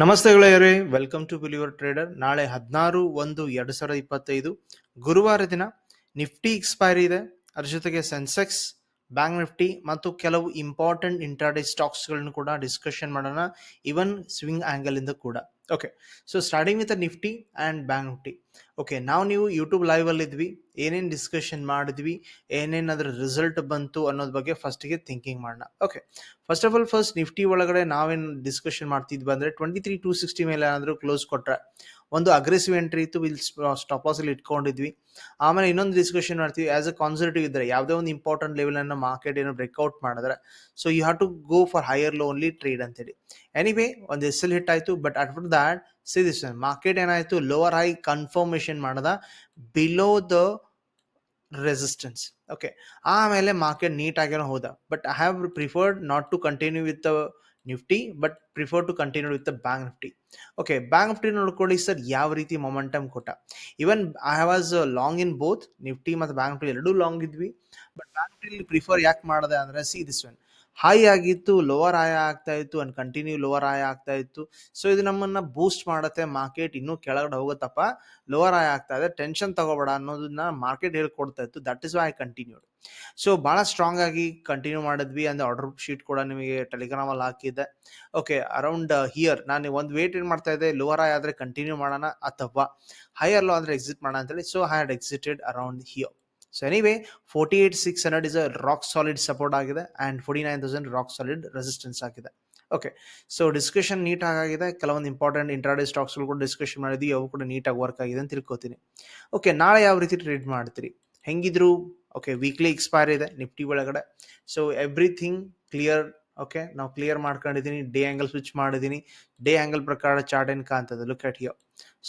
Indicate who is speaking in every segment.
Speaker 1: ನಮಸ್ತೆ ಗೆಳೆಯರೇ welcome to believer trader ನಾಳೆ ಹದಿನಾರು ಒಂದು ಎರಡು ಸಾವಿರದ ಇಪ್ಪತ್ತೈದು, ಗುರುವಾರ ದಿನ ನಿಫ್ಟಿ ಎಕ್ಸ್ಪೈರಿ ಇದೆ. ಅದ್ರ ಜೊತೆಗೆ ಸೆನ್ಸೆಕ್ಸ್ ಬ್ಯಾಂಕ್ ನಿಫ್ಟಿ ಮತ್ತು ಕೆಲವು ಇಂಪಾರ್ಟೆಂಟ್ ಇಂಟ್ರಾಡೇ ಸ್ಟಾಕ್ಸ್ಗಳನ್ನು ಕೂಡ ಡಿಸ್ಕಷನ್ ಮಾಡೋಣ. ಇವನ್ ಸ್ವಿಂಗ್ ಆಂಗಲ್ ಇಂದ ಕೂಡ. Okay so starting with Nifty and bank Nifty okay ನಾವು ನೀವು ಯೂಟ್ಯೂಬ್ ಲೈವ್ ಅಲ್ಲಿ ಇದ್ವಿ. ಏನೇನು ಡಿಸ್ಕಷನ್ ಮಾಡಿದ್ವಿ. ಏನೇನು ಅದರ ರಿಸಲ್ಟ್ ಬಂತು ಅನ್ನೋದ್ರ ಬಗ್ಗೆ ಫಸ್ಟಿಗೆ ಥಿಂಕಿಂಗ್ ಮಾಡೋಣ. Okay first of all first Nifty ಒಳಗಡೆ ನಾವೇನು ಡಿಸ್ಕಷನ್ ಮಾಡ್ತಿದ್ವಿ ಅಂದರೆ ಟ್ವೆಂಟಿ ತ್ರೀ ಟೂ ಸಿಕ್ಸ್ಟಿ ಮೇಲೆ ಏನಾದರೂ ಕ್ಲೋಸ್ ಕೊಟ್ರೆ ಒಂದು ಅಗ್ರೆಸಿವ್ ಎಂಟ್ರಿ ಇತ್ತು ವಿಲ್ ಸ್ಟಾಪ್ ಲಾಸ್ ಅಲ್ಲಿ ಇಟ್ಕೊಂಡಿದ್ವಿ. ಆಮೇಲೆ ಇನ್ನೊಂದು ಡಿಸ್ಕಷನ್ ಮಾಡ್ತೀವಿ ಆಸ್ ಅ ಕಾನ್ಸರ್ಟಿವ್ ಇದ್ರೆ ಯಾವುದೇ ಒಂದು ಇಂಪಾರ್ಟೆಂಟ್ ಲೆವೆಲ್ ಅನ್ನ ಮಾರ್ಕೆಟ್ ಏನೋ ಬ್ರೇಕ್ಔಟ್ ಮಾಡಿದ್ರೆ so you have to go for higher low only trade ಅಂತೇಳಿ. ಎನಿವೇ ಒಂದು ಎಸ್ ಎಲ್ ಹಿಟ್ ಆಯ್ತು but at that see this market ಏನಾಯಿತು ಲೋವರ್ ಹೈ ಕನ್ಫರ್ಮೇಷನ್ ಮಾಡದ ಬಿಲೋ ದ ರೆಸಿಸ್ಟೆನ್ಸ್ ಓಕೆ ಆಮೇಲೆ market ನೀಟಾಗೇನೋ ಹೋದ but I have preferred not to continue with the Nifty but prefer to continue with the bank Nifty. Okay bank Nifty ನೋಡ್ಕೊಳ್ಳಿ sir, ಯಾವ ರೀತಿ momentum ಕೊಟ್ಟ. Even I was long in both Nifty ಮತ್ತು bank Nifty ಎರಡೂ long ಇದ್ವಿ but bank Nifty prefer ಯಾಕೆ ಮಾಡಿದೆ ಅಂದ್ರೆ ಸಿ ದಿಸ್ ಒನ್ ಹೈ ಆಗಿತ್ತು ಲೋವರ್ ಆಯ ಆಗ್ತಾ ಇತ್ತು ಅಂಡ್ ಕಂಟಿನ್ಯೂ ಲೋವರ್ ಆಯ ಆಗ್ತಾ ಇತ್ತು. ಸೊ ಇದು ನಮ್ಮನ್ನ ಬೂಸ್ಟ್ ಮಾಡುತ್ತೆ ಮಾರ್ಕೆಟ್ ಇನ್ನೂ ಕೆಳಗಡೆ ಹೋಗುತ್ತಪ್ಪ. ಲೋವರ್ ಆಯ ಆಗ್ತಾ ಇದೆ ಟೆನ್ಷನ್ ತಗೋಬೇಡ ಅನ್ನೋದನ್ನ ಮಾರ್ಕೆಟ್ ಹೇಳ್ಕೊಡ್ತಾ ಇತ್ತು. That is why continued so ಭಾಳ ಸ್ಟ್ರಾಂಗ್ ಆಗಿ ಕಂಟಿನ್ಯೂ ಮಾಡಿದ್ವಿ ಅಂದ್ರೆ ಆರ್ಡರ್ ಶೀಟ್ ಕೂಡ ನಿಮಗೆ ಟೆಲಿಗ್ರಾಮ್ ಅಲ್ಲಿ ಹಾಕಿದ್ದೆ. ಓಕೆ ಅರೌಂಡ್ ಹಿಯರ್ ನಾನು ಒಂದು ವೇಟ್ ಏನ್ ಮಾಡ್ತಾ ಇದ್ದೆ? ಲೋವರ್ ಆಯ ಆದ್ರೆ ಕಂಟಿನ್ಯೂ ಮಾಡೋಣ ಅಥವಾ ಹೈಯರ್ ಲೋ ಅಂದ್ರೆ ಎಕ್ಸಿಟ್ ಮಾಡೋಣ ಅಂತೇಳಿ so I had excited around here so anyway forty eight six hundred is a rock solid support ಆಗಿದೆ and forty nine thousand rock solid resistance ಆಗಿದೆ. ಓಕೆ ಸೊ ಡಿಸ್ಕಷನ್ ನೀಟ್ ಆಗಿದೆ ಕೆಲವೊಂದು important intraday ಸ್ಟಾಕ್ಸ್ಗಳು ಕೂಡ discussion ಮಾಡಿದ್ವಿ, ಅವು ಕೂಡ ನೀಟಾಗಿ work ಆಗಿದೆ ಅಂತ ತಿಳ್ಕೊತೀನಿ. ಓಕೆ ನಾಳೆ ಯಾವ ರೀತಿ ಟ್ರೇಡ್ ಮಾಡ್ತೀರಿ? ಹೆಂಗಿದ್ರು? ಓಕೆ ವೀಕ್ಲಿ ಎಕ್ಸ್ಪೈರ್ ಇದೆ ನಿಫ್ಟಿ ಒಳಗಡೆ. ಸೊ ಎವ್ರಿಥಿಂಗ್ ಕ್ಲಿಯರ್ ಓಕೆ ನಾವು ಕ್ಲಿಯರ್ ಮಾಡ್ಕೊಂಡಿದ್ದೀನಿ ಡೇ ಆ್ಯಂಗಲ್ ಸ್ವಿಚ್ ಮಾಡಿದ್ದೀನಿ ಡೇ ಆ್ಯಂಗಲ್ ಪ್ರಕಾರ ಚಾರ್ಟ್ ಏನು ಕಾಣ್ತದೆ? Look at here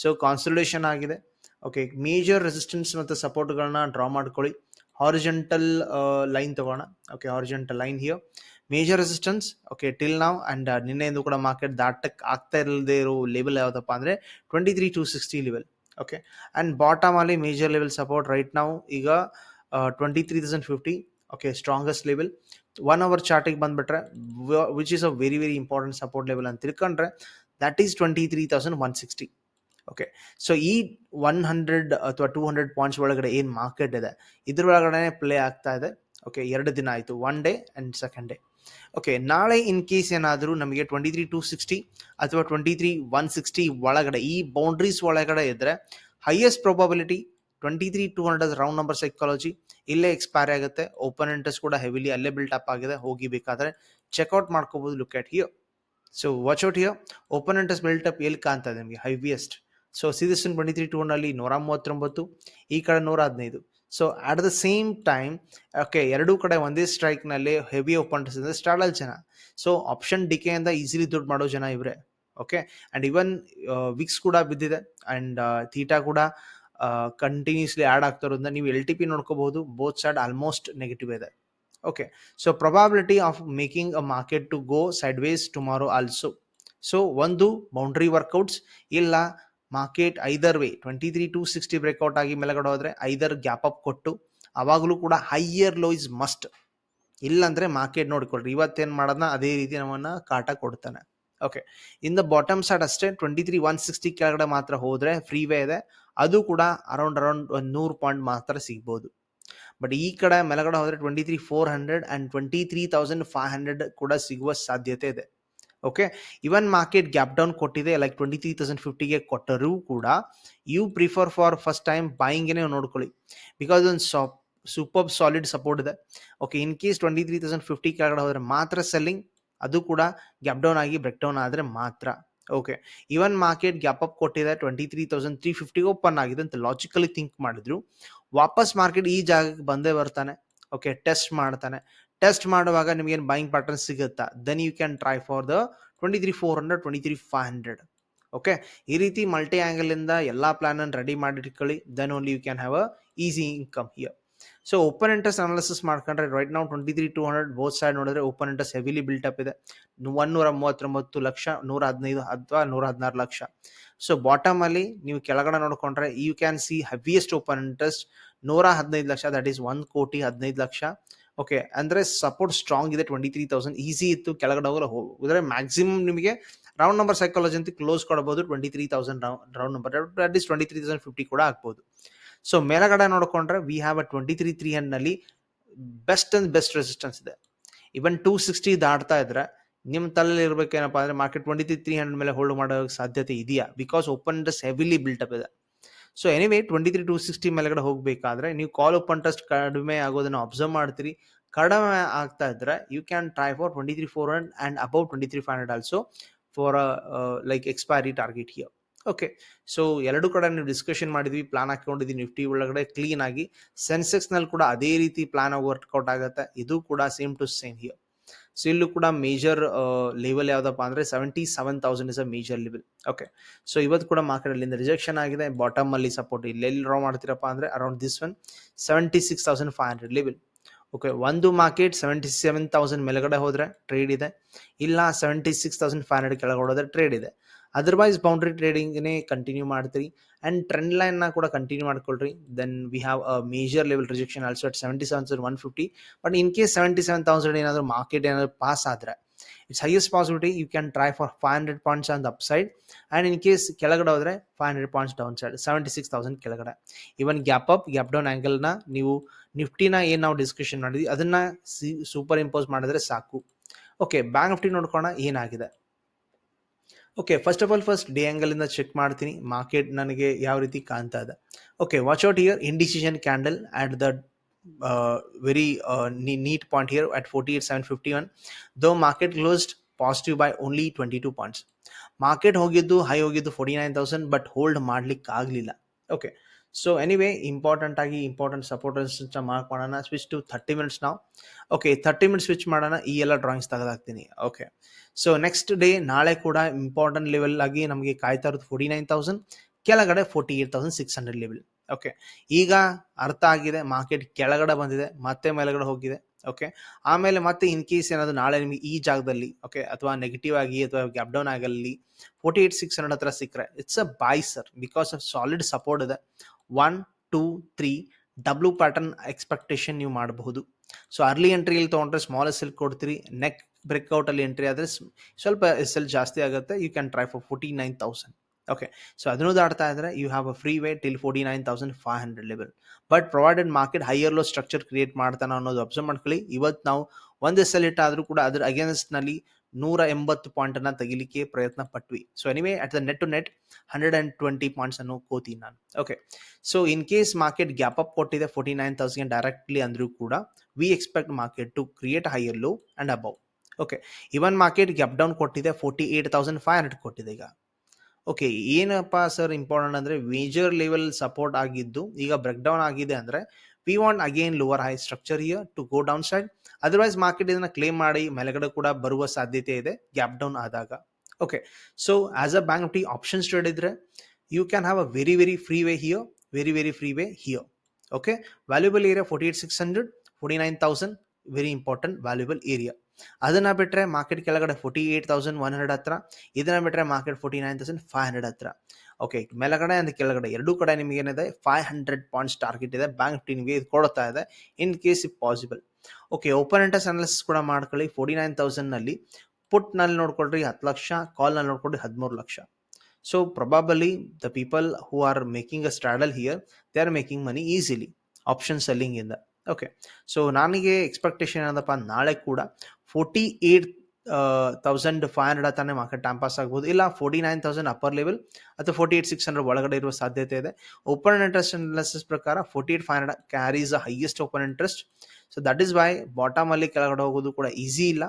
Speaker 1: so consultation ಆಗಿದೆ. ಓಕೆ ಮೇಜರ್ ರೆಸಿಸ್ಟೆನ್ಸ್ ಮತ್ತು ಸಪೋರ್ಟ್ಗಳನ್ನ ಡ್ರಾ ಮಾಡ್ಕೊಳ್ಳಿ. ಹಾರಿಜೆಂಟಲ್ ಲೈನ್ ತಗೋಣ. Okay horizontal line here major resistance okay till ನಾವು ಅಂಡ್ ನಿನ್ನೆಂದು ಕೂಡ ಮಾರ್ಕೆಟ್ ದಾಟಕ್ಕೆ ಆಗ್ತಾ ಇಲ್ಲದೆ ಇರೋ ಲೆವೆಲ್ ಯಾವುದಪ್ಪ ಅಂದರೆ twenty three two sixty level okay and bottom ಅಲ್ಲಿ ಮೇಜರ್ ಲೆವೆಲ್ ಸಪೋರ್ಟ್ ರೈಟ್ ನಾವು ಈಗ twenty three thousand fifty okay strongest level one hour ಚಾರ್ಟಿಗೆ ಬಂದುಬಿಟ್ರೆ which is a very very important support level ಅಂತ ತಿಳ್ಕೊಂಡ್ರೆ that is twenty three thousand one sixty okay so ಈ one hundred ಅಥವಾ two hundred points ಒಳಗಡೆ ಏನು market ಇದೆ, ಇದ್ರ ಒಳಗಡೆ ಪ್ಲೇ ಆಗ್ತಾ ಇದೆ. ಓಕೆ ಎರಡು ದಿನ ಆಯಿತು. One day and second day okay ನಾಳೆ ಇನ್ ಕೇಸ್ ಏನಾದರೂ ನಮಗೆ ಟ್ವೆಂಟಿ ತ್ರೀ ಟೂ ಸಿಕ್ಸ್ಟಿ ಅಥವಾ ಟ್ವೆಂಟಿ ತ್ರೀ ಒನ್ ಸಿಕ್ಸ್ಟಿ ಒಳಗಡೆ, ಈ ಬೌಂಡ್ರೀಸ್ ಒಳಗಡೆ ಇದ್ದರೆ highest probability twenty three two hundred round number psychology ಇಲ್ಲೇ ಎಕ್ಸ್ಪೈರ್ ಆಗುತ್ತೆ. ಓಪನ್ ಇಂಟ್ರೆಸ್ಟ್ ಕೂಡ ಹೆವಿಲಿ ಅಲ್ಲೇ ಬಿಲ್ಟ್ ಅಪ್ ಆಗಿದೆ. ಹೋಗಿ ಬೇಕಾದ್ರೆ ಚೆಕ್ಔಟ್ ಮಾಡ್ಕೋಬಹುದು look at here so watch out here open interest built up ಎಲ್ಲಿ ಕಾಣ್ತಾ ಇದೆ ನಿಮಗೆ? Heaviest so see this one twenty three two ಅಲ್ಲಿ ನೂರ ಮೂವತ್ತೊಂಬತ್ತು ಈ ಕಡೆ ನೂರ ಹದಿನೈದು so at the same time okay ಎರಡೂ ಕಡೆ ಒಂದೇ ಸ್ಟ್ರೈಕ್ನಲ್ಲಿ ಹೆವಿ ಓಪನ್ ಅಂದರೆ ಸ್ಟಾರ್ಟಲ್ ಜನ. ಸೊ ಆಪ್ಷನ್ ಡಿಕೆಯಿಂದ ಈಸಿಲಿ ದುಡ್ಡು ಮಾಡೋ ಜನ ಇವರೇ. ಓಕೆ ಆ್ಯಂಡ್ ಇವನ್ ವಿಕ್ಸ್ ಕೂಡ ಬಿದ್ದಿದೆ. ಆ್ಯಂಡ್ ತೀಟಾ ಕೂಡ ಕಂಟಿನ್ಯೂಸ್ಲಿ ಆ್ಯಡ್ ಆಗ್ತಾ ಇರೋದ್ರಿಂದ ನೀವು ಎಲ್ ಟಿ ಪಿ ನೋಡ್ಕೋಬಹುದು ಬೋತ್ ಸೈಡ್ ಆಲ್ಮೋಸ್ಟ್ ನೆಗೆಟಿವ್ ಇದೆ. Okay so probability of making a market to go sideways tomorrow also so ಒಂದು ಬೌಂಡ್ರಿ ವರ್ಕೌಟ್ಸ್ ಇಲ್ಲ market either way twenty three two sixty breakout ಆಗಿ ಮೇಲೆಗಡೆ ಹೋದರೆ ಐದರ್ ಗ್ಯಾಪ್ ಅಪ್ ಕೊಟ್ಟು, ಅವಾಗಲೂ ಕೂಡ ಹೈಯರ್ ಲೋ ಇಸ್ ಮಸ್ಟ್ ಇಲ್ಲಾಂದ್ರೆ ಮಾರ್ಕೆಟ್ ನೋಡಿಕೊಳ್ಳ್ರಿ ಇವತ್ತೇನು ಮಾಡೋದನ್ನ ಅದೇ ರೀತಿ ನಮ್ಮನ್ನು ಕಾಟ ಕೊಡ್ತಾನೆ. Okay in the bottom side ಅಷ್ಟೇ ಟ್ವೆಂಟಿ ತ್ರೀ ಒನ್ ಸಿಕ್ಸ್ಟಿ ಕೆಳಗಡೆ ಮಾತ್ರ ಹೋದರೆ ಫ್ರೀ ವೇ ಇದೆ. ಅದು ಕೂಡ ಅರೌಂಡ್ ಅರೌಂಡ್ ಒಂದು ನೂರು ಪಾಯಿಂಟ್ ಮಾತ್ರ ಸಿಗ್ಬೋದು. ಬಟ್ ಈ ಕಡೆ ಮೇಲಗಡೆ ಹೋದರೆ twenty three four hundred and twenty three thousand five hundred ಕೂಡ ಸಿಗುವ ಸಾಧ್ಯತೆ ಇದೆ. Okay even market gap down ಕೊಟ್ಟಿದೆ ಲೈಕ್ ಟ್ವೆಂಟಿ ತ್ರೀ ತೌಸಂಡ್ ಫಿಫ್ಟಿಗೆ ಕೊಟ್ಟರೂ ಕೂಡ you prefer for first time ಬಾಯಿಂಗೇನೆ ನೋಡ್ಕೊಳ್ಳಿ. ಬಿಕಾಸ್ ಒಂದು ಸಾಪ್ ಸೂಪರ್ ಸಾಲಿಡ್ ಸಪೋರ್ಟ್ ಇದೆ. Okay in case twenty three thousand fifty ಕೆಳಗಡೆ ಹೋದರೆ ಮಾತ್ರ ಸೆಲ್ಲಿಂಗ್ ಅದು ಕೂಡ ಗ್ಯಾಪ್ ಡೌನ್ ಆಗಿ ಬ್ರೇಕ್ ಡೌನ್ ಆದರೆ ಮಾತ್ರ. Okay even market gap up ಕೊಟ್ಟಿದೆ ಟ್ವೆಂಟಿ ತ್ರೀ ತೌಸಂಡ್ ತ್ರೀ ಫಿಫ್ಟಿಗೆ ಓಪನ್ ಆಗಿದೆ ಅಂತ ಲಾಜಿಕಲಿ ಥಿಂಕ್ ಮಾಡಿದ್ರು. ವಾಪಸ್ ಮಾರ್ಕೆಟ್ ಈ ಜಾಗಕ್ಕೆ ಬಂದೇ ಬರ್ತಾನೆ. ಓಕೆ ಟೆಸ್ಟ್ ಮಾಡ್ತಾನೆ. ಟೆಸ್ಟ್ ಮಾಡುವಾಗ ನಿಮ್ಗೇನು ಬೈಯಿಂಗ್ ಪ್ಯಾಟರ್ನ್ ಸಿಗುತ್ತಾ? Then you can try for the twenty three four hundred twenty three five hundred okay ಈ ರೀತಿ ಮಲ್ಟಿ ಆ್ಯಂಗಲಿಂದ ಎಲ್ಲ ಪ್ಲಾನ್ ಅನ್ನು ರೆಡಿ ಮಾಡಿ ಇಟ್ಕೊಳ್ಳಿ then only you can have a easy income here so open interest analysis ಮಾಡ್ಕೊಂಡ್ರೆ right ನಾವು twenty three two hundred both side ನೋಡಿದ್ರೆ open interest heavily built up ಇದೆ. ಒನ್ನೂರ ಮೂವತ್ತೊಂಬತ್ತು ಲಕ್ಷ ನೂರ ಹದಿನೈದು ಅಥವಾ ನೂರ ಹದಿನಾರು ಲಕ್ಷ. ಸೊ ಬಾಟಮ್ ಅಲ್ಲಿ ನೀವು ಕೆಳಗಡೆ ನೋಡ್ಕೊಂಡ್ರೆ you can see heaviest open interest ನೂರ ಹದಿನೈದು ಲಕ್ಷ ದಟ್ ಈಸ್ ಒಂದು ಕೋಟಿ ಹದಿನೈದು ಲಕ್ಷ. ಓಕೆ ಅಂದ್ರೆ ಸಪೋರ್ಟ್ ಸ್ಟ್ರಾಂಗ್ ಇದೆ ಟ್ವೆಂಟಿ ತ್ರೀ ತೌಸಂಡ್ ಈಸಿ ಇತ್ತು, ಕೆಳಗಡೆ ಹೋಗಲು ಹೋಗುದ್ರೆ ಮ್ಯಾಕ್ಸಿಮಮ್ ನಿಮಗೆ ರೌಂಡ್ ನಂಬರ್ ಸೈಕಾಲಜಿ ಅಂತ ಕ್ಲೋಸ್ ಕೊಡಬಹುದು twenty three thousand round number at least twenty three thousand fifty ಕೂಡ ಆಗ್ಬೋದು. ಸೊ ಮೇಲಗಡೆ ನೋಡ್ಕೊಂಡ್ರೆ we have a twenty three three ಹಂಡ್ನಲ್ಲಿ best and best resistance ಇದೆ. ಇವನ್ ಟೂ ಸಿಕ್ಸ್ಟಿ ದಾಟ್ತಾ ಇದ್ರೆ ನಿಮ್ಮ ತಲೆಯಲ್ಲಿ ಇರಬೇಕೇನಪ್ಪ ಅಂದ್ರೆ market twenty three three hundred ಮೇಲೆ ಹೋಲ್ಡ್ ಮಾಡೋ ಸಾಧ್ಯತೆ ಇದೆಯಾ? Because open interest heavily built up ಇದೆ. So anyway twenty three two sixty ಮೇಲೆಗಡೆ ಹೋಗಬೇಕಾದ್ರೆ ನೀವು ಕಾಲ್ ಓಪನ್ ಟೆಸ್ಟ್ ಕಡಿಮೆ ಆಗೋದನ್ನು ಅಬ್ಸರ್ವ್ ಮಾಡ್ತೀರಿ. ಕಡಿಮೆ ಆಗ್ತಾ ಇದ್ರೆ you can try for twenty three four hundred and about twenty three five hundred also for like expiry target here okay so ಎರಡು ಕಡೆ ನೀವು ಡಿಸ್ಕಷನ್ ಮಾಡಿದ್ವಿ ಪ್ಲಾನ್ ಹಾಕೊಂಡಿದ್ವಿ ನಿಫ್ಟಿ ಒಳಗಡೆ ಕ್ಲೀನ್ ಆಗಿ. ಸೆನ್ಸೆಕ್ಸ್ನಲ್ಲಿ ಕೂಡ ಅದೇ ರೀತಿ ಪ್ಲಾನ್ ವರ್ಕ್ಔಟ್ ಆಗುತ್ತೆ. ಇದು ಕೂಡ same to same here so ಇಲ್ಲೂ ಕೂಡ ಮೇಜರ್ ಲೆವೆಲ್ ಯಾವ್ದಪ್ಪ ಅಂದ್ರೆ seventy seven thousand is a major level okay so ಇವತ್ತು ಕೂಡ ಮಾರ್ಕೆಟ್ ಅಲ್ಲಿಂದ ರಿಜೆಕ್ಷನ್ ಆಗಿದೆ. ಬಾಟಮ್ ಅಲ್ಲಿ ಸಪೋರ್ಟ್ ಇಲ್ಲಿ. ಡ್ರಾ ಮಾಡ್ತೀರಪ್ಪ ಅಂದ್ರೆ around this one seventy six thousand five hundred level okay ಒಂದು ಮಾರ್ಕೆಟ್ ಸೆವೆಂಟಿ ಸೆವೆನ್ ತೌಸಂಡ್ ಮೇಲ್ಗಡೆ ಹೋದ್ರೆ ಟ್ರೇಡ್ ಇದೆ. ಇಲ್ಲ seventy six thousand five hundred ಕೆಳಗೆ ಹೋದ್ರೆ ಟ್ರೇಡ್ ಇದೆ. ಅದರ್ವೈಸ್ ಬೌಂಡ್ರಿ ಟ್ರೇಡಿಂಗ್ನೇ ಕಂಟಿನ್ಯೂ ಮಾಡ್ತೀರಿ. ಆ್ಯಂಡ್ ಟ್ರೆಂಡ್ ಲೈನ್ನ ಕೂಡ ಕಂಟಿನ್ಯೂ ಮಾಡ್ಕೊಳ್ರಿ. Then we have a major level rejection also at seventy seven sir one fifty but in case seventy seven thousand ಏನಾದರೂ market ಏನಾದರೂ ಪಾಸ್ ಆದರೆ it's highest possibility you can try for five hundred points on up side and in case ಕೆಳಗಡೆ ಹೋದರೆ five hundred points down side seventy six thousand ಕೆಳಗಡೆ even gap up gap down ಆ್ಯಂಗಲ್ನ ನೀವು ನಿಫ್ಟಿನ ಏನು ನಾವು discussion ಮಾಡಿದ್ವಿ, ಅದನ್ನು ಸೂಪರ್ ಇಂಪೋಸ್ ಮಾಡಿದ್ರೆ ಸಾಕು. ಓಕೆ ಬ್ಯಾಂಕ್ ನಿಫ್ಟಿ ನೋಡ್ಕೋಣ ಏನಾಗಿದೆ? Okay first of all first the ಆ್ಯಂಗಲಿಂದ check ಮಾಡ್ತೀನಿ. ಮಾರ್ಕೆಟ್ ನನಗೆ ಯಾವ ರೀತಿ ಕಾಣ್ತಾ ಇದೆ. Okay watch out here indecision candle at the very neat point here at forty eight seven fifty one though market closed positive by only twenty two points market ಹೋಗಿದ್ದು high ಹೋಗಿದ್ದು forty nine thousand but hold ಮಾಡ್ಲಿಕ್ಕೆ ಆಗಲಿಲ್ಲ okay so anyway important ಆಗಿ important supporters mark ಮಾಡೋಣ. Switch to thirty minutes ನಾವು okay thirty minutes switch ಮಾಡೋಣ. ಈ ಎಲ್ಲ ಡ್ರಾಯಿಂಗ್ಸ್ ತೆಗೆದಾಕ್ತೀನಿ. ಓಕೆ ಸೊ ನೆಕ್ಸ್ಟ್ ಡೇ ನಾಳೆ ಕೂಡ ಇಂಪಾರ್ಟೆಂಟ್ ಲೆವೆಲ್ ಆಗಿ ನಮಗೆ ಕಾಯ್ತಾ ಇರೋದು ಫೋರ್ಟಿ ನೈನ್ ತೌಸಂಡ್ ಕೆಳಗಡೆ forty eight thousand six hundred level okay ಈಗ ಅರ್ಥ ಆಗಿದೆ ಮಾರ್ಕೆಟ್ ಕೆಳಗಡೆ ಬಂದಿದೆ, ಮತ್ತೆ ಮೇಲೆಗಡೆ ಹೋಗಿದೆ. ಓಕೆ ಆಮೇಲೆ ಮತ್ತೆ ಇನ್ ಕೇಸ್ ಏನಾದ್ರು ನಾಳೆ ನಿಮಗೆ ಈ ಜಾಗದಲ್ಲಿ ಓಕೆ ಅಥವಾ ನೆಗೆಟಿವ್ ಆಗಿ, ಅಥವಾ ಗ್ಯಾಪ್ ಡೌನ್ ಆಗಲಿ ಫೋರ್ಟಿ ಏಟ್ ಸಿಕ್ಸ್ ಹಂಡ್ರೆಡ್ ಹತ್ರ ಸಿಕ್ಕರೆ it's a buy sir because of solid support ಇದೆ. One, two, three W pattern expectation ನೀವು ಮಾಡಬಹುದು. ಸೊ ಅರ್ಲಿ ಎಂಟ್ರಿಯಲ್ಲಿ ತೊಗೊಂಡ್ರೆ ಸ್ಮಾಲ್ ಎಸ್ ಎಲ್ ಕೊಡ್ತೀರಿ ನೆಕ್ ಬ್ರೇಕ್ಔಟಲ್ಲಿ ಎಂಟ್ರಿ ಆದರೆ ಸ್ವಲ್ಪ ಎಸ್ ಎಲ್ ಜಾಸ್ತಿ ಆಗುತ್ತೆ. You can try for forty nine thousand okay so ಅದನ್ನು ದಾಟ್ತಾ ಇದ್ರೆ you have a free way till forty nine thousand five hundred level but provided market higher low structure create ಮಾಡ್ತಾನೆ ಅನ್ನೋದು observe ಮಾಡ್ಕೊಳ್ಳಿ. ಇವತ್ತು ನಾವು ಒಂದು ಎಸ್ ಎಲ್ ಇಟ್ಟಾದರೂ ಕೂಡ ಅದ್ರ ಅಗೇನ್ಸ್ಟ್ನಲ್ಲಿ ನೂರ ಎಂಬತ್ತು ಪಾಯಿಂಟ್ ಅನ್ನ ತೆಗಿಲಿಕ್ಕೆ ಪ್ರಯತ್ನ ಪಟ್ವಿ so anyway at the net to net hundred and twenty points ಅನ್ನು ಕೋತೀನಿ ನಾನು. Okay so in case market gap up ಕೊಟ್ಟಿದೆ ಫೋರ್ಟಿ ನೈನ್ ತೌಸಂಡ್ ಡೈರೆಕ್ಟ್ಲಿ ಅಂದ್ರೂ ಕೂಡ we expect market to create higher low and above okay even market gap down ಕೊಟ್ಟಿದೆ forty eight thousand five hundred ಕೊಟ್ಟಿದೆ ಈಗ. Okay ಏನಪ್ಪ sir important ಅಂದರೆ major level support ಆಗಿದ್ದು, ಈಗ ಬ್ರೇಕ್ ಡೌನ್ ಆಗಿದೆ ಅಂದರೆ we want again lower high structure here to go down side otherwise market ಇದನ್ನ ಕ್ಲೇಮ್ ಮಾಡಿ ಮೇಲೆಗಡೆ ಕೂಡ ಬರುವ ಸಾಧ್ಯತೆ ಇದೆ. ಗ್ಯಾಪ್ ಡೌನ್ ಆದಾಗ. Okay so as a bank T options trade ಇದ್ರೆ you can have a very very free way here very very free way here okay valuable area forty eight six hundred forty nine thousand very important valuable area ಅದನ್ನ ಬಿಟ್ಟರೆ market ಕೆಳಗಡೆ forty eight thousand one hundred ಹತ್ರ, ಇದನ್ನ ಬಿಟ್ಟರೆ market forty nine thousand five hundred ಹತ್ರ. Okay ಮೇಲಗಡೆ ಅಂದ್ರೆ ಕೆಳಗಡೆ ಎರಡೂ ಕಡೆ ನಿಮಗೆ ಏನಿದೆ? ಫೈವ್ ಹಂಡ್ರೆಡ್ ಪಾಯಿಂಟ್ಸ್ ಟಾರ್ಗೆಟ್ ಇದೆ. ಬ್ಯಾಂಕ್ ನಿಫ್ಟಿ ನಿಮಗೆ ಇದು ಕೊಡ್ತಾ ಇದೆ. In case if possible okay open interest analysis ಕೂಡ ಮಾಡ್ಕೊಳ್ಳಿ. ಫೋರ್ಟಿ ನೈನ್ ಪುಟ್ ಪುಟ್ನಲ್ಲಿ ನೋಡ್ಕೊಳ್ರಿ ಹತ್ತು ಲಕ್ಷ ಕಾಲ್ನಲ್ಲಿ ನೋಡ್ಕೊಳ್ರಿ ಹದಿಮೂರು lakh. So probably the people who are making a straddle here they are making money easily option selling ಇಂದ. ಓಕೆ ಸೊ ನನಗೆ ಎಕ್ಸ್ಪೆಕ್ಟೇಷನ್ ಏನದಪ್ಪ? ನಾಳೆ ಕೂಡ forty eight thousand five hundred ತಾನೇ ಮಾರ್ಕೆಟ್ ಟೈಮ್ ಪಾಸ್ ಆಗ್ಬೋದು. ಇಲ್ಲ forty nine thousand upper level ಅಥವಾ forty eight six hundred ಒಳಗಡೆ ಇರುವ ಸಾಧ್ಯತೆ ಇದೆ. ಓಪನ್ ಇಂಟ್ರೆಸ್ಟ್ ಅನಾಲಿಸಿಸ್ ಪ್ರಕಾರ forty eight five hundred carries highest open interest so that is why bottom ಅಲ್ಲಿ ಕೆಳಗಡೆ ಹೋಗೋದು ಕೂಡ ಈಸಿ ಇಲ್ಲ.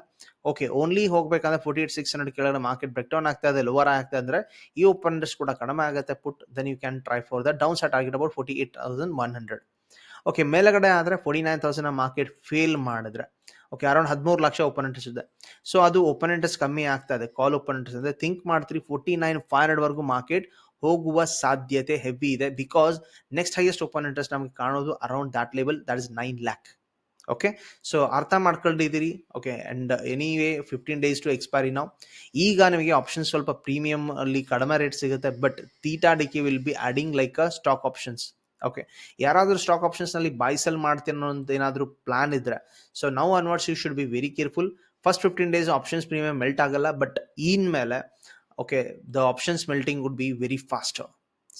Speaker 1: ಓಕೆ ಓನ್ಲಿ ಹೋಗ್ಬೇಕಂದ್ರೆ ಫೋರ್ಟಿ ಏಟ್ ಸಿಕ್ಸ್ ಹಂಡ್ರೆಡ್ ಕೆಳಗಡೆ ಮಾರ್ಕೆಟ್ ಬ್ರೇಕ್ ಡೌನ್ ಆಗ್ತಾ ಇದೆ ಲೋವರ್ ಆಗ್ತಾ ಅಂದ್ರೆ ಈ ಓಪನ್ ಇಂಟ್ರೆಸ್ಟ್ ಕೂಡ ಕಡಿಮೆ ಆಗುತ್ತೆ. Put then you can try for the down side target about forty eight thousand one hundred okay ಮೇಲಗಡೆ ಆದರೆ forty nine thousand market fail ಮಾಡಿದ್ರೆ. ಓಕೆ ಅರೌಂಡ್ ಹದಿಮೂರು ಲಕ್ಷ ಓಪನ್ ಇಂಟ್ರೆಸ್ಟ್ ಇದೆ. ಸೊ ಅದು ಓಪನ್ ಇಂಟ್ರೆಸ್ಟ್ ಕಮ್ಮಿ ಆಗ್ತಾ ಇದೆ. ಕಾಲ್ ಓಪನ್ ಇಂಟ್ರೆಸ್ಟ್ ಅಂದರೆ ಥಿಂಕ್ ಮಾಡ್ತೀರಿ forty nine five hundred market ಹೋಗುವ ಸಾಧ್ಯತೆ ಹೆವಿ ಇದೆ because next highest open interest ನಮಗೆ ಕಾಣೋದು around that level that is nine lakh okay so ಅರ್ಥ ಮಾಡ್ಕೊಂಡಿದ್ದೀರಿ okay and anyway fifteen days to expiry ನಾವು ಈಗ ನಿಮಗೆ ಆಪ್ಷನ್ಸ್ ಸ್ವಲ್ಪ ಪ್ರೀಮಿಯಂ ಅಲ್ಲಿ ಕಡಿಮೆ ರೇಟ್ ಸಿಗುತ್ತೆ but theta decay will be adding like a stock options okay ಯಾರಾದರೂ ಸ್ಟಾಕ್ ಆಪ್ಷನ್ಸ್ನಲ್ಲಿ ಬೈ ಸೆಲ್ ಮಾಡ್ತೀನಿ ಅಂತ ಏನಾದರೂ ಪ್ಲಾನ್ ಇದ್ರೆ ಸೊ ನಾವು onwards you should be very careful first fifteen days options premium melt ಆಗಲ್ಲ ಬಟ್ ಇನ್ ಮೇಲೆ okay the options melting would be very fast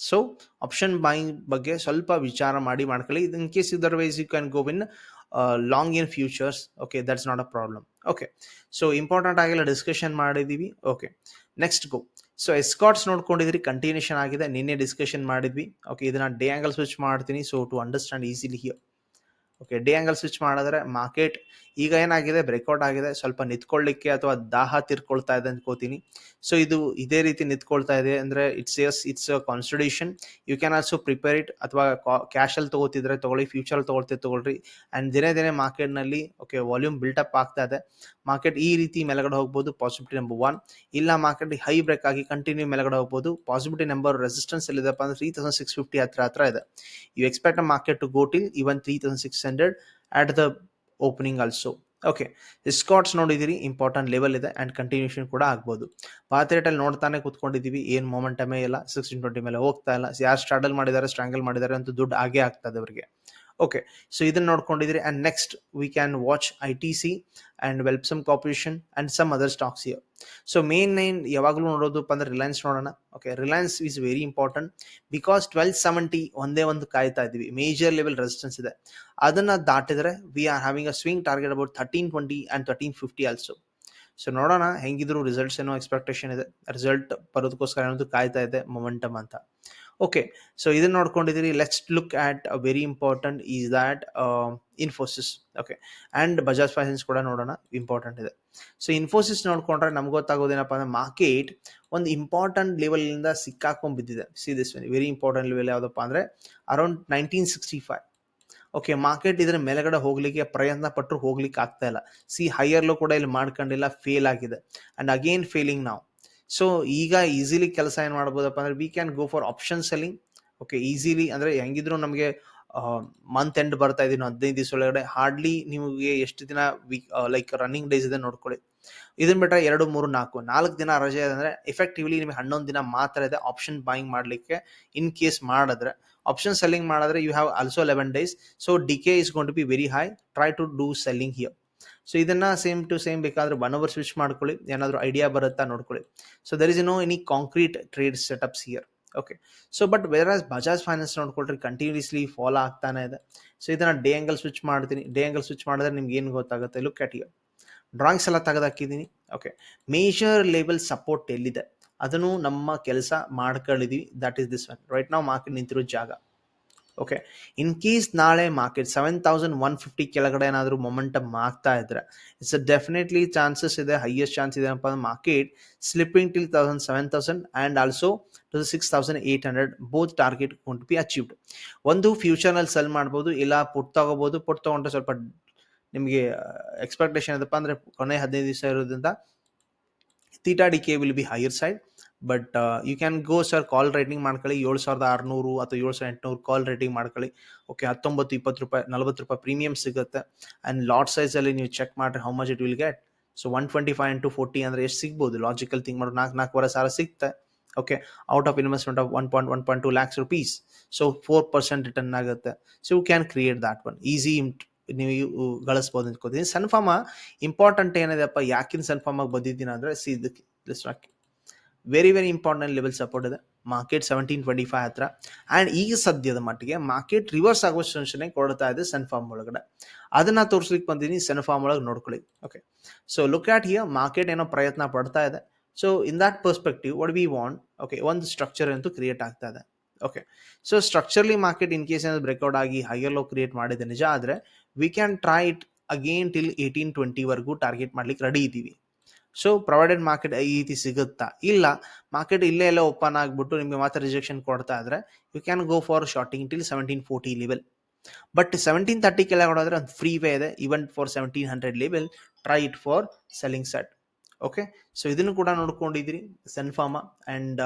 Speaker 1: so option buying ಬಗ್ಗೆ ಸ್ವಲ್ಪ ವಿಚಾರ ಮಾಡಿ ಮಾಡ್ಕೊಳ್ಳಿ. In case otherwise you can go in long in futures okay that's not a problem okay so important ಆಗಿಲ್ಲ discussion ಮಾಡಿದ್ದೀವಿ. Okay next go so Escorts ನೋಡ್ಕೊಂಡಿದ್ರಿ continuation ಆಗಿದೆ. ನಿನ್ನೆ discussion ಮಾಡಿದ್ವಿ. ಓಕೆ ಇದನ್ನ ಡೇ ಆಂಗಲ್ ಸ್ವಿಚ್ ಮಾಡ್ತೀನಿ. So to understand easily here okay day angle switch ಮಾಡಿದ್ರೆ market ಈಗ ಏನಾಗಿದೆ? ಬ್ರೇಕ್ಔಟ್ ಆಗಿದೆ. ಸ್ವಲ್ಪ ನಿಂತ್ಕೊಳ್ಳಿಕ್ಕೆ ಅಥವಾ ದಾಹ ತಿರ್ಕೊಳ್ತಾ ಇದೆ ಅನ್ಕೋತೀನಿ. ಸೊ ಇದು ಇದೇ ರೀತಿ ನಿಂತ್ಕೊಳ್ತಾ ಇದೆ ಅಂದ್ರೆ it's as it's constitution you can also prepare it ಅಥವಾ ಕ್ಯಾಶ್ ಅಲ್ಲಿ ತಗೋತಿದ್ರೆ ತಗೊಳ್ಳಿ ಫ್ಯೂಚರ್ ತಗೊಳ್ತಿದ್ರೆ ತಗೊಳ್ರಿ. ಅಂಡ್ ದಿನೇ ದಿನೇ ಮಾರ್ಕೆಟ್ನಲ್ಲಿ ಓಕೆ ವಾಲ್ಯೂಮ್ ಬಿಲ್ಟಪ್ ಆಗ್ತಾ ಇದೆ. ಮಾರ್ಕೆಟ್ ಈ ರೀತಿ ಮೇಲ್ಗಡೆ ಹೋಗ್ಬೋದು ಪಾಸಿಬಿಲಿಟಿ ನಂಬರ್ ಒನ್ ಇಲ್ಲ ಮಾರ್ಕೆಟ್ ಹೈ ಬ್ರೇಕ್ ಆಗಿ ಕಂಟಿನ್ಯೂ ಮೇಲ್ಗಡೆ ಹೋಗ್ಬೋದು ಪಾಸಿಬಿಲಿಟಿ ನಂಬರ್ ರೆಸಿಸ್ಟೆನ್ಸ್ ಎಲ್ಲಿದೆಪ್ಪ ಅಂದ್ರೆ ತ್ರೀ ತೌಸಂಡ್ ಸಿಕ್ಸ್ ಫಿಫ್ಟಿ ಹತ್ರ ಹತ್ರ ಇದೆ. You expect market to go till even three thousand six hundred at the opening also okay Escorts ನೋಡಿದಿರಿ important level ಇದೆ ಅಂಡ್ ಕಂಟಿನ್ಯೂಷನ್ ಕೂಡ ಆಗ್ಬೋದು. ಪಾತ್ ರೇಟಲ್ಲಿ ನೋಡ್ತಾನೆ ಕೂತ್ಕೊಂಡಿದ್ದೀವಿ ಏನು ಮೊಮೆಂಟಮೇ ಇಲ್ಲ ಸಿಕ್ಸ್ಟೀನ್ ಟ್ವೆಂಟಿ ಮೇಲೆ ಹೋಗ್ತಾ ಇಲ್ಲ. ಯಾರು ಸ್ಟ್ರಾಡಲ್ ಮಾಡಿದ್ದಾರೆ ಸ್ಟ್ರಾಂಗಲ್ ಮಾಡಿದ್ದಾರೆ ಅಂತ ದುಡ್ಡು ಆಗೇ ಆಗ್ತದೆ ಅವರಿಗೆ. ಓಕೆ ಸೊ ಇದನ್ನ ನೋಡ್ಕೊಂಡಿದ್ರಿ and next we can watch I T C and Welspun corporation and some other stocks here so main nine ಯಾವಾಗಲೂ ನೋಡೋದಪ್ಪ ಅಂದ್ರೆ ರಿಲಯನ್ಸ್ ನೋಡೋಣ. Okay Reliance is very important because twelve seventy ಒಂದೇ ಒಂದು ಕಾಯ್ತಾ ಇದ್ದೀವಿ. ಮೇಜರ್ ಲೆವೆಲ್ ರೆಸಿಸ್ಟೆನ್ಸ್ ಇದೆ. ಅದನ್ನ ದಾಟಿದರೆ we are having a swing target about thirteen twenty and thirteen fifty also so ನೋಡೋಣ, ಹೆಂಗಿದ್ರು ರಿಸಲ್ಟ್ಸ್ ಏನೋ ಎಕ್ಸ್ಪೆಕ್ಟೇಷನ್ ಇದೆ. ರಿಸಲ್ಟ್ ಬರೋದಕ್ಕೋಸ್ಕರ ಏನೋ ಕಾಯ್ತಾ ಇದೆ ಮೊಮೆಂಟಮ್ ಅಂತ. ಓಕೆ ಸೊ ಇದನ್ನ ನೋಡ್ಕೊಂಡಿದ್ದೀರಿ let's look at very important is that Infosys okay and Bajaj Finance ಕೂಡ ನೋಡೋಣ. ಇಂಪಾರ್ಟೆಂಟ್ ಇದೆ. ಸೊ ಇನ್ಫೋಸಿಸ್ ನೋಡ್ಕೊಂಡ್ರೆ ನಮ್ಗೆ ಗೊತ್ತಾಗೋದೇನಪ್ಪ ಅಂದ್ರೆ ಮಾರ್ಕೆಟ್ ಒಂದು ಇಂಪಾರ್ಟೆಂಟ್ ಲೆವೆಲಿಂದ ಸಿಕ್ಕಾಕೊಂಡು ಬಿದ್ದಿದೆ see this very important level ಯಾವುದಪ್ಪ ಅಂದರೆ around nineteen sixty five okay market ಇದರ ಮೇಲೆಗಡೆ ಹೋಗ್ಲಿಕ್ಕೆ ಪ್ರಯತ್ನ ಪಟ್ಟರು ಹೋಗ್ಲಿಕ್ಕೆ ಆಗ್ತಾ ಇಲ್ಲ. ಸಿ ಹೈಯರ್ಲು ಕೂಡ ಇಲ್ಲಿ ಮಾಡ್ಕೊಂಡಿಲ್ಲ ಫೇಲ್ ಆಗಿದೆ. ಅಂಡ್ ಅಗೇನ್ ಫೇಲಿಂಗ್ ನಾವು ಸೊ ಈಗ ಈಸಿಲಿ ಕೆಲಸ ಏನು ಮಾಡ್ಬೋದಪ್ಪ ಅಂದ್ರೆ we can go for option selling okay easily ಅಂದ್ರೆ ಹೆಂಗಿದ್ರು ನಮಗೆ ಮಂತ್ ಎಂಡ್ ಬರ್ತಾ ಇದೀನಿ, ಹದಿನೈದು ದಿವಸ ಒಳಗಡೆ ಹಾರ್ಡ್ಲಿ ನಿಮಗೆ ಎಷ್ಟು ದಿನ ವೀಕ್ ಲೈಕ್ ರನ್ನಿಂಗ್ ಡೇಸ್ ಇದೆ ನೋಡ್ಕೊಳ್ಳಿ. ಇದನ್ನ ಬಿಟ್ಟರೆ ಎರಡು, ಮೂರು, ನಾಲ್ಕು ನಾಲ್ಕು ದಿನ ರಜೆ ಇದೆ ಅಂದ್ರೆ ಎಫೆಕ್ಟಿವ್ಲಿ ನಿಮಗೆ ಹನ್ನೊಂದು ದಿನ ಮಾತ್ರ ಇದೆ ಆಪ್ಷನ್ ಬಾಯಿಂಗ್ ಮಾಡ್ಲಿಕ್ಕೆ ಇನ್ ಕೇಸ್ ಮಾಡಿದ್ರೆ. ಆಪ್ಷನ್ ಸೆಲ್ಲಿಂಗ್ ಮಾಡಿದ್ರೆ you have also eleven days so decay is going to be very high try to do selling here so ಇದನ್ನ ಸೇಮ್ ಟು ಸೇಮ್ ಬೇಕಾದ್ರೆ ಒನ್ ಅವರ್ ಸ್ವಿಚ್ ಮಾಡ್ಕೊಳ್ಳಿ. ಏನಾದರೂ idea ಬರುತ್ತಾ ನೋಡ್ಕೊಳ್ಳಿ. So there is no any concrete trade setups here okay so but whereas Bajaj Finance ನೋಡ್ಕೊಳ್ರಿ continuously follow ಆಗ್ತಾನೆ ಇದೆ. So ಇದನ್ನ day angle switch ಮಾಡ್ತೀನಿ. ಡೇ ಆಂಗಲ್ ಸ್ವಿಚ್ ಮಾಡಿದ್ರೆ ನಿಮ್ಗೆ ಏನು ಗೊತ್ತಾಗುತ್ತೆ? ಲುಕ್ ಅಟ್ ಇಯರ್ ಡ್ರಾಯಿಂಗ್ಸ್ ಎಲ್ಲ ತೆಗೆದಾಕಿದ್ದೀನಿ. ಓಕೆ ಮೇಜರ್ ಲೆವೆಲ್ ಸಪೋರ್ಟ್ ಎಲ್ಲಿದೆ? ಅದನ್ನು ನಮ್ಮ ಕೆಲಸ ಮಾಡ್ಕೊಳ್ಳಿದೀವಿ. That is this one right ನಾವು ಮಾರ್ಕೆಟ್ ನಿಂತಿರೋ ಜಾಗ. ಓಕೆ ಇನ್ ಕೇಸ್ ನಾಳೆ market seven thousand one fifty ಕೆಳಗಡೆ ಏನಾದರೂ ಮೊಮೆಂಟಮ್ ಆಗ್ತಾ ಇದ್ರೆ ಇಟ್ಸ್ ಡೆಫಿನೆಟ್ಲಿ ಚಾನ್ಸಸ್ ಇದೆ ಹೈಯೆಸ್ಟ್ ಚಾನ್ಸ್ ಇದೆ ಏನಪ್ಪ ಅಂದ್ರೆ market slipping till thousand seven thousand and also two six thousand eight hundred both target ಕೊಂಡು ಬಿ ಅಚೀವ್ಡ್ ಒಂದು ಫ್ಯೂಚರ್ನಲ್ಲಿ ಸೆಲ್ ಮಾಡ್ಬೋದು, ಇಲ್ಲ ಪುಟ್ ತಗೋಬೋದು ಪುಟ್ ತಗೊಂಡ್ರೆ ಸ್ವಲ್ಪ ನಿಮಗೆ ಎಕ್ಸ್ಪೆಕ್ಟೇಷನ್ ಏನಪ್ಪ ಅಂದರೆ ಕೊನೆ ಹದಿನೈದು ದಿವಸ ಇರೋದ್ರಿಂದ theta decay will be higher side but you can go sir call writing ಮಾಡ್ಕೊಳ್ಳಿ. ಏಳು ಸಾವಿರದ ಆರುನೂರು ಅಥವಾ ಏಳು ಸಾವಿರದ ಎಂಟುನೂರು ಕಾಲ್ ರೈಟಿಂಗ್ ಮಾಡ್ಕೊಳ್ಳಿ. ಓಕೆ ಹತ್ತೊಂಬತ್ತು, ಇಪ್ಪತ್ತು ರೂಪಾಯಿ, ನಲ್ವತ್ತು ರೂಪಾಯಿ ಪ್ರೀಮಿಯಮ್ ಸಿಗುತ್ತೆ. ಆ್ಯಂಡ್ ಲಾಟ್ ಸೈಜಲ್ಲಿ ನೀವು ಚೆಕ್ ಮಾಡಿರಿ how much it will get so one twenty five into forty ಅಂದರೆ ಎಷ್ಟು ಸಿಗ್ಬೋದು? ಲಾಜಿಕಲ್ ಥಿಂಗ್ ಮಾಡೋ ನಾಲ್ಕು, ನಾಲ್ಕೂವರೆ ಸಾವಿರ ಸಿಗುತ್ತೆ okay out of investment of one point one point two lakhs rupees so four percent return ಆಗುತ್ತೆ. So you can create that one easy ನೀವು ಗಳಿಸ್ಬೋದು ಅಂದ್ಕೋತೀನಿ. ಸನ್ಫಾರ್ಮ ಇಂಪಾರ್ಟೆಂಟ್ ಏನಿದೆಪ್ಪ ಯಾಕಿನ ಸನ್ಫಾರ್ಮಾಗಿ ಬಂದಿದ್ದೀನಿ ಅಂದರೆ ಸಿ ಇದಕ್ಕೆ very very important level support ಇದೆ. ಮಾರ್ಕೆಟ್ ಸೆವೆಂಟೀನ್ ಟ್ವೆಂಟಿ ಫೈವ್ ಹತ್ರ. And ಈಗ ಸದ್ಯದ ಮಟ್ಟಿಗೆ ಮಾರ್ಕೆಟ್ ರಿವರ್ಸ್ ಆಗೋ ಸೂಚನೆ ಕೊಡ್ತಾ ಇದೆ ಸನ್ಫಾರ್ಮ್ ಒಳಗಡೆ. ಅದನ್ನ ತೋರಿಸ್ಲಿಕ್ಕೆ ಸನ್ ಫಾರ್ಮ್ ಒಳಗೆ ನೋಡ್ಕೊಳ್ಳಿ. Okay so look at here market ಏನೋ ಪ್ರಯತ್ನ ಪಡ್ತಾ ಇದೆ. So in that perspective what we want okay ಒಂದು ಸ್ಟ್ರಕ್ಚರ್ ಅಂತೂ ಕ್ರಿಯೇಟ್ ಆಗ್ತಾ ಇದೆ. Okay so structurally market in case ಏನಾದ್ರು ಬ್ರೇಕ್ಔಟ್ ಆಗಿ ಹೈಯರ್ ಲೋ ಕ್ರಿಯೇಟ್ ಮಾಡಿದೆ ನಿಜ ಆದರೆ we can try it again till eighteen ಟ್ವೆಂಟಿವರೆಗೂ target ಮಾಡ್ಲಿಕ್ಕೆ ರೆಡಿ ಇದ್ದೀವಿ ಸೊ ಪ್ರೊವೈಡೆಡ್ ಮಾರ್ಕೆಟ್ ಈ ರೀತಿ ಸಿಗುತ್ತಾ? ಇಲ್ಲ. ಮಾರ್ಕೆಟ್ ಇಲ್ಲೇ ಎಲ್ಲ ಓಪನ್ ಆಗಿಬಿಟ್ಟು ನಿಮಗೆ ಮಾತ್ರ ರಿಜೆಕ್ಷನ್ ಕೊಡ್ತಾ ಇದ್ರೆ you can go for shorting till seventeen forty level but seventeen thirty ಕೆಳಗಡೆ ಒಂದು ಫ್ರೀ ವೇ ಇದೆ. Event for seventeen hundred level try it for selling set okay so ಇದನ್ನು ಕೂಡ ನೋಡ್ಕೊಂಡಿದ್ರಿ ಸನ್ಫಾರ್ಮ and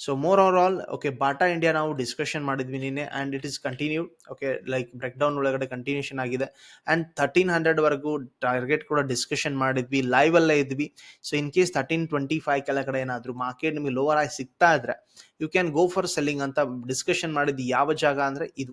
Speaker 1: so more are all okay Bata India ನಾವು discussion ಮಾಡಿದ್ವಿ ನಿನ್ನೆ and it is continue okay like break down ಒಳಗಡೆ continuation ಆಗಿದೆ. And hundred ವರೆಗೂ target ಕೂಡ discussion ಮಾಡಿದ್ವಿ ಲೈವ್ ಅಲ್ಲೇ ಇದ್ವಿ. So in case thirteen twenty five ಕೆಳಗಡೆ ಏನಾದರೂ ಮಾರ್ಕೆಟ್ ನಿಮಗೆ ಲೋವರ್ ಆಗಿ ಸಿಗ್ತಾ ಇದ್ರೆ you can go for selling ಅಂತ ಡಿಸ್ಕಷನ್ ಮಾಡಿದ್ದು ಯಾವ ಜಾಗ ಅಂದ್ರೆ ಇದು.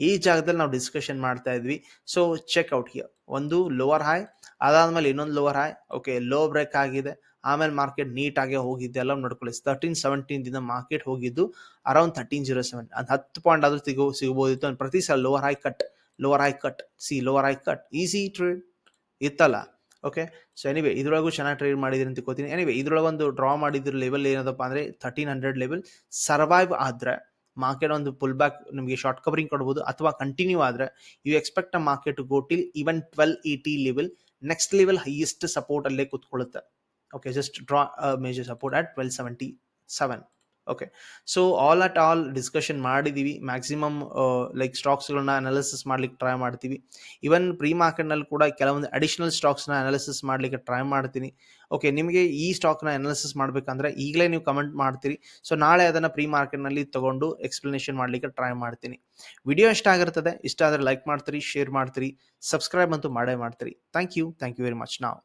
Speaker 1: ಈ ಜಾಗದಲ್ಲಿ ನಾವು ಡಿಸ್ಕಷನ್ ಮಾಡ್ತಾ ಇದ್ವಿ. ಸೊ ಚೆಕ್ ಔಟ್ ಹಿಯರ್ ಒಂದು ಲೋವರ್ ಹೈ ಅದಾದ್ಮೇಲೆ ಇನ್ನೊಂದು lower high okay low break ಆಗಿದೆ. ಆಮೇಲೆ ಮಾರ್ಕೆಟ್ ನೀಟಾಗಿ ಹೋಗಿದ್ದೆ ಎಲ್ಲ ನೋಡ್ಕೊಳ್ಳಿ. ತರ್ಟೀನ್ ಸೆವೆಂಟೀನ್ ದಿನ ಮಾರ್ಕೆಟ್ ಹೋಗಿದ್ದು ಅರೌಂಡ್ ತರ್ಟೀನ್ ಜೀರೋ ಸೆವೆನ್ ಅದು ಹತ್ತು ಪಾಯಿಂಟ್ ಆದ್ರೂ ಸಿಗೋ, ಸಿಗ್ಬೋದಿತ್ತು. ಪ್ರತಿ ಸಲ lower high cut lower high cut see lower high cut easy trade ಇತ್ತಲ್ಲ? ಓಕೆ ಸೊ ಎನಿವೆ ಇದ್ರೊಳಗೂ ಚೆನ್ನಾಗಿ ಟ್ರೇಡ್ ಮಾಡಿದ್ರಿ ಅಂತ ತಿಳ್ಕೊತೀನಿ. ಎನಿವೆ ಇದ್ರೊಳಗೆ ಒಂದು ಡ್ರಾ ಮಾಡಿದ್ರ ಲೆವೆಲ್ ಏನದಪ್ಪ ಅಂದರೆ ತರ್ಟೀನ್ ಹಂಡ್ರೆಡ್ ಲೆವೆಲ್ ಸರ್ವೈವ್ ಆದರೆ ಮಾರ್ಕೆಟ್ ಒಂದು ಪುಲ್ ಬ್ಯಾಕ್ ನಿಮಗೆ ಶಾರ್ಟ್ ಕವರಿಂಗ್ ಕೊಡ್ಬೋದು ಅಥವಾ ಕಂಟಿನ್ಯೂ ಆದರೆ you expect a market go till even twelve eighty level next level highest support ಅಲ್ಲೇ ಕೂತ್ಕೊಳ್ಳುತ್ತೆ. Okay just draw major support at twelve seventy seven okay so all at all discussion ಮಾಡಿದ್ದೀವಿ maximum like ಸ್ಟಾಕ್ಸ್ಗಳನ್ನ analysis ಮಾಡ್ಲಿಕ್ಕೆ try ಮಾಡ್ತೀವಿ. Even pre ಮಾರ್ಕೆಟ್ನಲ್ಲಿ ಕೂಡ ಕೆಲವೊಂದು additional ಸ್ಟಾಕ್ಸ್ನ analysis ಮಾಡ್ಲಿಕ್ಕೆ ಟ್ರೈ ಮಾಡ್ತೀನಿ. ಓಕೆ ನಿಮಗೆ ಈ ಸ್ಟಾಕ್ನ ಅನಾಲಿಸಿಸ್ ಮಾಡಬೇಕಂದ್ರೆ ಈಗಲೇ ನೀವು ಕಮೆಂಟ್ ಮಾಡ್ತೀರಿ. ಸೊ ನಾಳೆ ಅದನ್ನು ಪ್ರೀ ಮಾರ್ಕೆಟ್ನಲ್ಲಿ ತಗೊಂಡು ಎಕ್ಸ್ಪ್ಲನೇಷನ್ ಮಾಡಲಿಕ್ಕೆ ಟ್ರೈ ಮಾಡ್ತೀನಿ. ವಿಡಿಯೋ ಇಷ್ಟ ಆಗಿರ್ತದೆ. ಇಷ್ಟ ಆದರೆ ಲೈಕ್ ಮಾಡ್ತೀರಿ ಶೇರ್ ಮಾಡ್ತೀರಿ ಸಬ್ಸ್ಕ್ರೈಬ್ ಅಂತೂ ಮಾಡೇ ಮಾಡ್ತೀರಿ. Thank you thank you very much ನಾವು